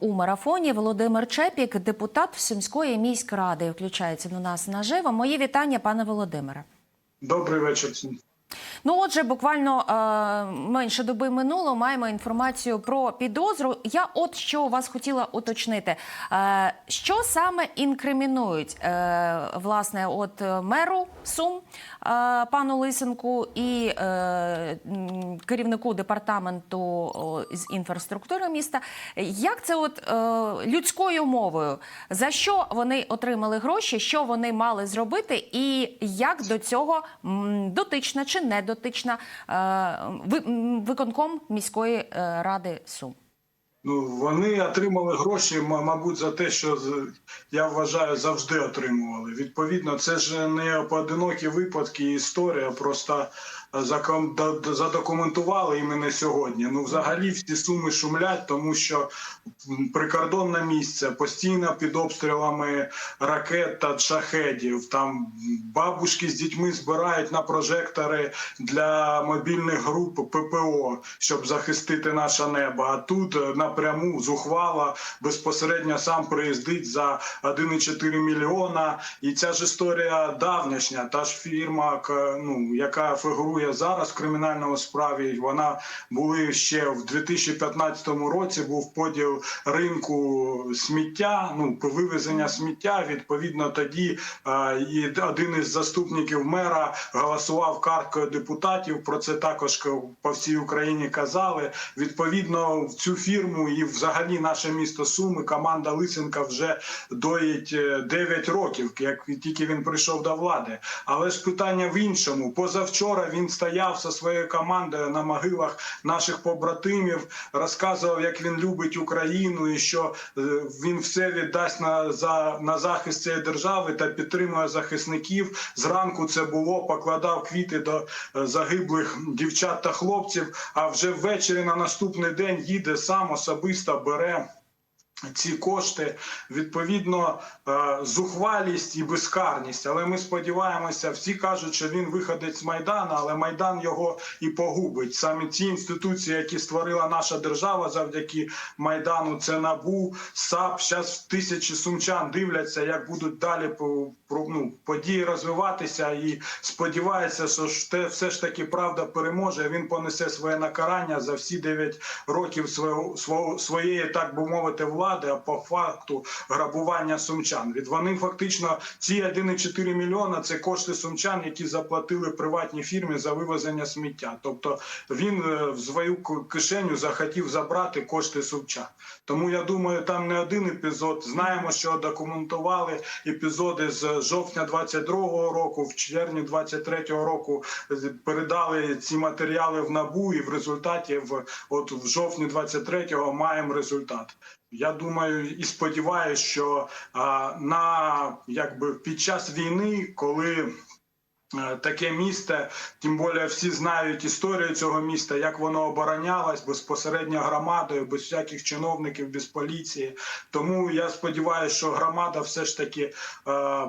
у марафоні. Володимир Чепік, депутат сімської міськради, включається до нас наживо. Мої вітання, пане Володимире. Добрий вечір. Ну, отже, буквально е, менше доби минуло. Маємо інформацію про підозру. Я от що у вас хотіла уточнити. Е, що саме інкримінують е, власне, от е, меру Сум е, пану Лисенку і е, керівнику департаменту з інфраструктури міста? Як це от е, людською мовою? За що вони отримали гроші? Що вони мали зробити, і як до цього дотична чи не дотична е, ви- виконком міської е, ради Сум? Ну вони отримали гроші, мабуть, за те, що я вважаю, завжди отримували. Відповідно, це ж не поодинокі випадки історія. Просто задокументували іменно сьогодні. Ну, взагалі, всі суми шумлять, тому що прикордонне місце постійно під обстрілами ракет та шахедів. Там бабушки з дітьми збирають на прожектори для мобільних груп ППО, щоб захистити наше небо. А тут е, напряму зухвала безпосередньо сам приїздить за 1,4 мільйона. І ця ж історія давнішня. Та ж фірма, ну яка фігурує зараз в кримінальному справі. Вона були ще в 2015 році. Був поділ ринку сміття. Ну вивезення сміття. Відповідно, тоді е, і один із заступників мера голосував карткою депутатів. Про це також по всій Україні казали. Відповідно, в цю фірму і взагалі наше місто Суми команда Лисенка вже доїть е, 9 років, як тільки він прийшов до влади. Але ж питання в іншому. Позавчора він стояв зі своєю командою на могилах наших побратимів, розказував, як він любить Україну і що е, він все віддасть на за на захист цієї держави та підтримує захисників. Зранку це було, покладав квіти до е, загиблих дівчат та хлопців. А вже ввечері на наступний день їде сам особисто бере. Ці кошти відповідно е, зухвалість і безкарність. Але ми сподіваємося, всі кажуть, що він виходить з майдану, але майдан його і погубить. Саме ці інституції, які створила наша держава, завдяки майдану, це набу САП. Зараз тисячі сумчан дивляться, як будуть далі по ну, події розвиватися, і сподіваються, що те все ж таки правда переможе. Він понесе своє накарання за всі 9 років свого своєї, так би мовити, влади, а по факту грабування сумчан. Від вони фактично ці 1,4 мільйона це кошти сумчан, які заплатили приватній фірмі за вивезення сміття. Тобто він е, в свою кишеню захотів забрати кошти сумчан. Тому я думаю, там не один епізод. Знаємо, що документували епізоди з жовтня 22-го року, в червні 23-го року передали ці матеріали в набу, і в результаті в от в жовтні 23-го маємо результат. Я думаю і сподіваюся, що на якби під час війни, коли е, Таке місто, тим більше всі знають історію цього міста, як воно оборонялось безпосередньо громадою, без всяких чиновників, без поліції. Тому я сподіваюся, що громада все ж таки е,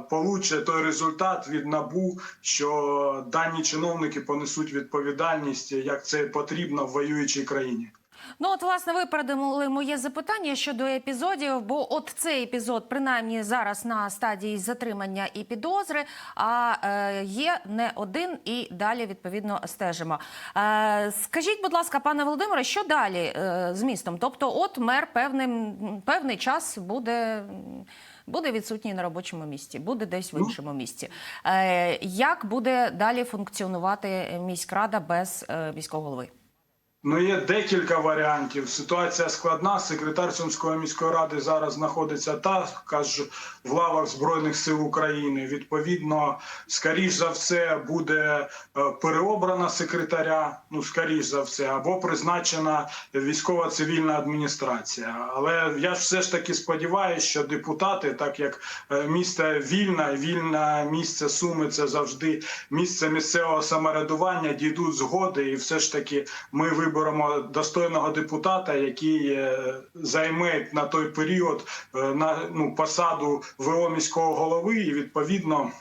получить той результат від набу, що дані чиновники понесуть відповідальність, як це потрібно в воюючій країні. Ну, от, власне, ви передали моє запитання щодо епізодів, бо от цей епізод, принаймні, зараз на стадії затримання і підозри, а е, є не один і далі відповідно стежимо. Е, скажіть, будь ласка, пане Володимире, що далі е, з містом? Тобто, от мер певним певний час буде. Буде відсутній на робочому місці, буде десь в іншому місці. Е, як буде далі функціонувати міськрада без е, міського голови? Ну, є декілька варіантів. Ситуація складна. Секретар Сумської міської ради зараз знаходиться також в лавах Збройних сил України. Відповідно, скоріш за все, буде е, переобрана секретаря. Ну, скоріш за все, або призначена військова цивільна адміністрація. Але я ж все ж таки сподіваюся, що депутати, так як е, місто вільне, вільне місце Суми, це завжди місце місцевого самоврядування, дійдуть згоди, і все ж таки ми виберемо достойного депутата, який е, займе на той період е, на ну посаду ВО міського голови, і відповідно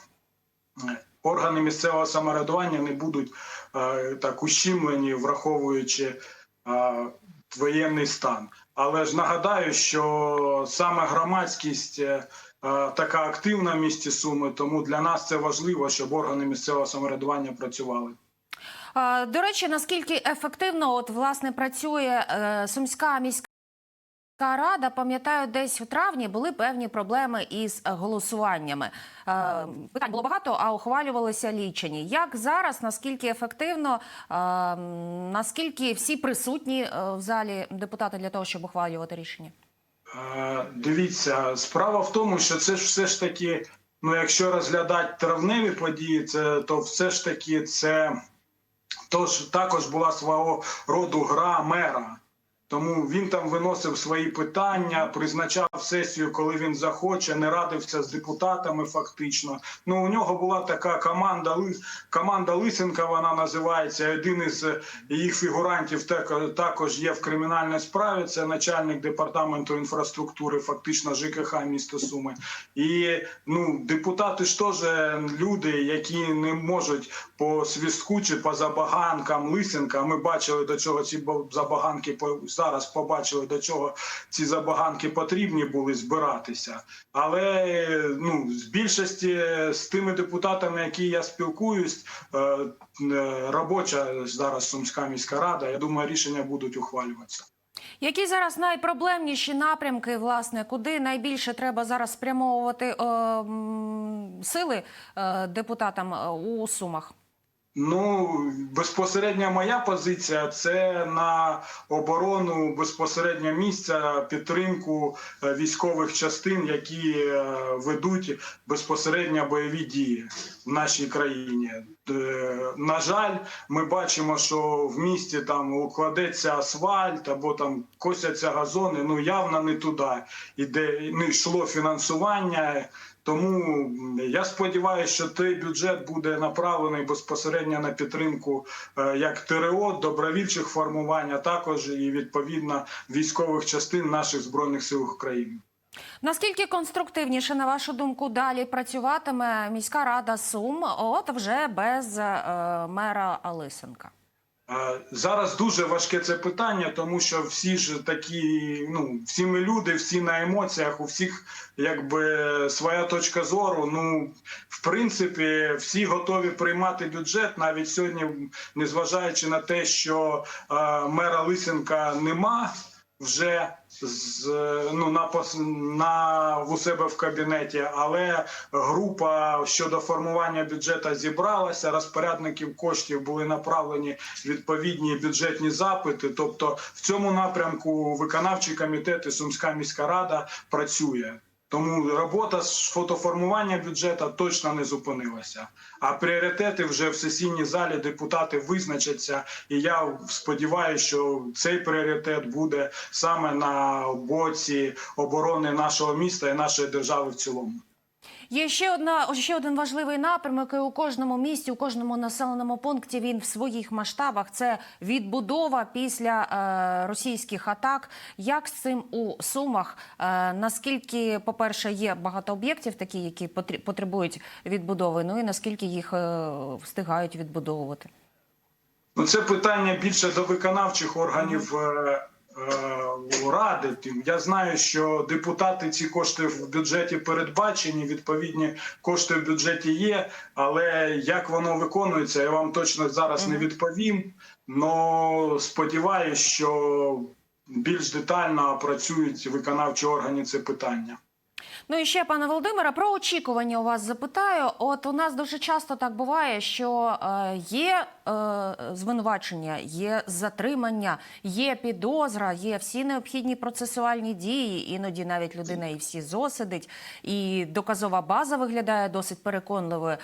е, органи місцевого самоврядування не будуть так ущемлені, враховуючи. воєнний стан. Але ж нагадаю, що саме громадськість така активна в місті Суми, тому для нас це важливо, щоб органи місцевого самоврядування працювали. До речі, наскільки ефективно от власне працює е, Сумська міська рада, пам'ятаю, десь у травні були певні проблеми із голосуваннями. Е, Питань було багато, а ухвалювалися лічені. Як зараз, наскільки ефективно, е, наскільки всі присутні в залі депутати для того, щоб ухвалювати рішення? Дивіться, справа в тому, що це ж все ж таки, ну якщо розглядати травневі події, це то все ж таки це тож також була свого роду гра мера. Тому він там виносив свої питання, призначав сесію, коли він захоче, не радився з депутатами. Фактично, ну у нього була така команда команда Лисенка. Вона називається. Один із е, їх фігурантів тако- також є в кримінальній справі. Це начальник департаменту інфраструктури, фактично ЖКХ міста Суми. І ну депутати ж теж люди, які не можуть по свістку чи по забаганкам Лисенка. Ми бачили до чого ці забаганки зараз побачили до чого ці забаганки потрібні були збиратися. Але ну з більшості з тими депутатами, які я спілкуюсь, е, е, робоча зараз Сумська міська рада. Я думаю, рішення будуть ухвалюватися. Які зараз найпроблемніші напрямки, власне, куди найбільше треба зараз спрямовувати е, сили е, депутатам е, у Сумах? Ну, безпосередня моя позиція це на оборону безпосередньо місця, підтримку е, військових частин, які е, ведуть безпосередньо бойові дії в нашій країні. Е, На жаль, ми бачимо, що в місті там укладеться асфальт або там косяться газони. Ну явно не туди іде не йшло фінансування. Тому я сподіваюся, що той бюджет буде направлений безпосередньо на підтримку е, як ТРО, добровільчих формувань, а також і відповідно військових частин наших збройних сил України. Наскільки конструктивніше, на вашу думку, далі працюватиме міська рада Сум, от вже без е, мера Лисенка? Зараз дуже важке це питання, тому що всі ж такі, ну всі ми люди, всі на емоціях, у всіх якби своя точка зору. Ну, в принципі, всі готові приймати бюджет. Навіть сьогодні, незважаючи на те, що е, мера Лисенка нема вже з ну на пос- на у себе в кабінеті, але група щодо формування бюджету зібралася. Розпорядників коштів були направлені відповідні бюджетні запити. Тобто, в цьому напрямку виконавчий комітет і Сумська міська рада працює. Тому робота з фотоформування бюджету точно не зупинилася. А пріоритети вже в сесійній залі депутати визначаться. І я сподіваюся, що цей пріоритет буде саме на боці оборони нашого міста і нашої держави в цілому. Є ще одна ще один важливий напрямок. У кожному місті, у кожному населеному пункті він в своїх масштабах. Це відбудова після е, російських атак. Як з цим у сумах? Е, наскільки, по-перше, є багато об'єктів, такі, які потребують відбудови? Ну і наскільки їх е, встигають відбудовувати? Ну, це питання більше до виконавчих органів е, ради. Тим я знаю, що депутати ці кошти в бюджеті передбачені, відповідні кошти в бюджеті є. Але як воно виконується, я вам точно зараз не відповім. Но сподіваюся, що більш детально опрацюють виконавчі органи це питання. Ну і ще, пане Володимире, про очікування у вас запитаю. От у нас дуже часто так буває, що е, є е, звинувачення, є затримання, є підозра, є всі необхідні процесуальні дії. Іноді навіть людина і всі СІЗО сидить, і доказова база виглядає досить переконливою.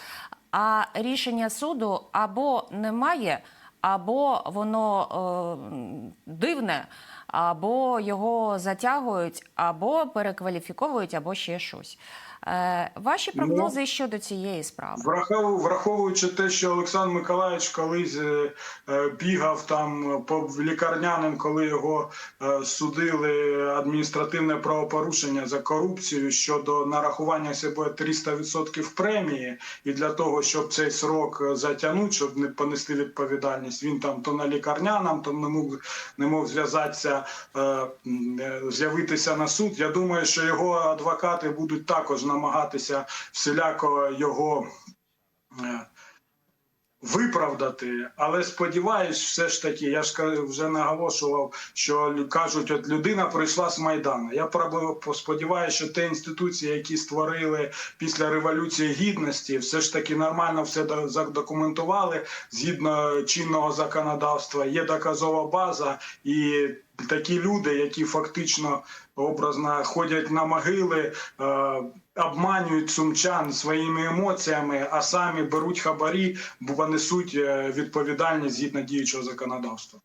А рішення суду або немає, або воно е, дивне, або його затягують, або перекваліфіковують, або ще щось. Е, ваші прогнози щодо цієї справи? Врахов- Враховуючи те, що Олександр Миколаївич колись е, е, бігав там по лікарняним, коли його судили адміністративне правопорушення за корупцію щодо нарахування себе 300% премії, і для того, щоб цей срок затягнути, щоб не понести відповідальність, він там то на лікарнянам, то не мог не мог зв'язатися з'явитися на суд. Я думаю, що його адвокати будуть також намагатися всіляко його. Виправдати, але сподіваюсь, все ж таки, я ж вже наголошував, що кажуть, от людина прийшла з майдану. Я сподіваюся, що ті інституції, які створили після революції гідності, все ж таки нормально все до- задокументували згідно чинного законодавства. Є доказова база, і такі люди, які фактично образно ходять на могили. Е- Обманюють сумчан своїми емоціями, а самі беруть хабарі, бо несуть е, відповідальність згідно діючого законодавства.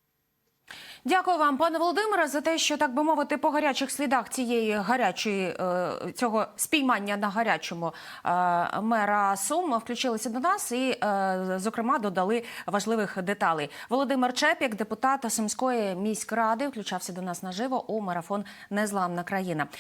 Дякую вам, пане Володимире, за те, що так би мовити, по гарячих слідах цієї гарячої е, цього спіймання на гарячому е, мера Сум включилися до нас і, е, зокрема, додали важливих деталей. Володимир Чепік, депутат Сумської міськради, включався до нас наживо у марафон Незламна країна.